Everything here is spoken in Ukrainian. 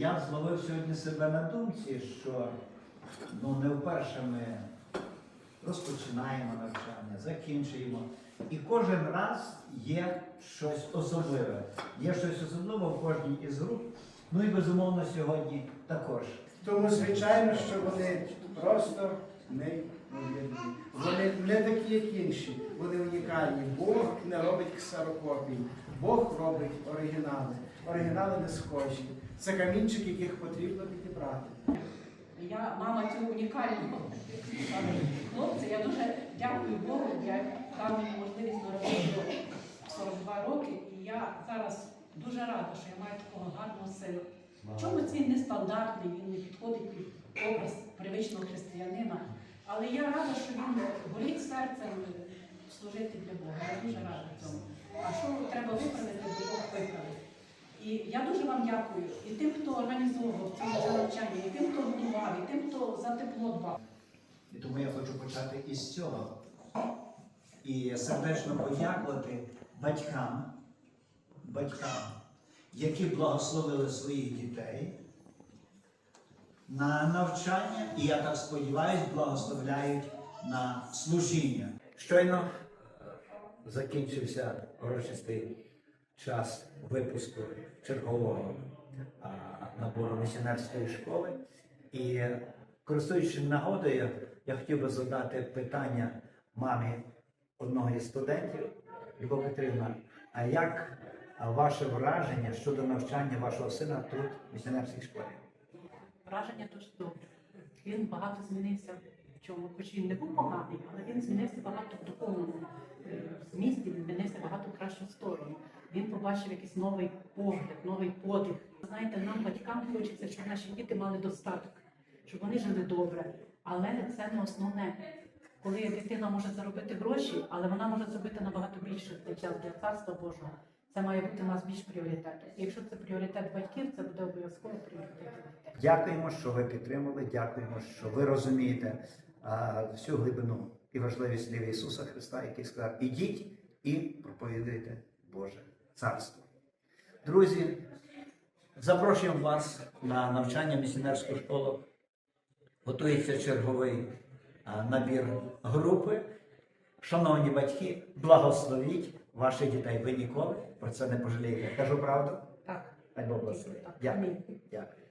Я зловив сьогодні себе на думці, що ну, не вперше ми розпочинаємо навчання, закінчуємо. І кожен раз є щось особливе. Є щось особливе в кожній із груп. Ну і безумовно сьогодні також. Тому, звичайно, що вони просто неймовірні. Не такі, як інші. Вони унікальні. Бог не робить ксерокопій. Бог робить оригінали. Оригінали не схожі. Це камінчики, яких потрібно підібрати. Я мама цього унікального хлопця. Я дуже дякую Богу. Я дав мені можливість наробити 42 роки, і я зараз дуже рада, що я маю такого гарного сина. Чомусь він нестандартний, він не підходить під образ привичного християнина. Але я рада, що він горить серцем служити для Бога. Я дуже рада цьому. А що треба виправити, то Бог виправить. І я дуже вам дякую і тим, хто організовував це навчання, і тим, хто готував, і тим, хто за тепло дбав. І тому я хочу почати із цього. І сердечно подякувати батькам, батькам, які благословили своїх дітей на навчання, і я так сподіваюся, благословляють на служіння. Щойно е, закінчився урочистий час випуску чергового набору місіонерської школи. І користуючись нагодою, я хотів би задати питання мамі одного із студентів, Любов Петрівна, а як ваше враження щодо навчання вашого сина тут, в місіонерській школі? Враження дуже добре. Він багато змінився в чому, хоч він не був поганий, але він змінився багато в духовному е, змісті, він змінився багато в кращу сторону. Він побачив якийсь новий погляд, новий подих. Знаєте, нам, батькам, хочеться, щоб наші діти мали достаток, щоб вони жили добре. Але це не основне. Коли дитина може заробити гроші, але вона може зробити набагато більше для час для царства Божого. Це має бути у нас більш пріоритетом. Якщо це пріоритет батьків, це буде обов'язково пріоритет дітей. Дякуємо, що ви підтримали. Дякуємо, що ви розумієте а, всю глибину і важливість слів Ісуса Христа, який сказав: ідіть і проповідуйте Боже Царство. Друзі, запрошуємо вас на навчання місіонерську школу. Готується черговий а, набір групи. Шановні батьки, благословіть ваших дітей. Ви ніколи про це не пожалієте. Кажу правду? Так. Хай Бог благословить. Дякую. Дякую.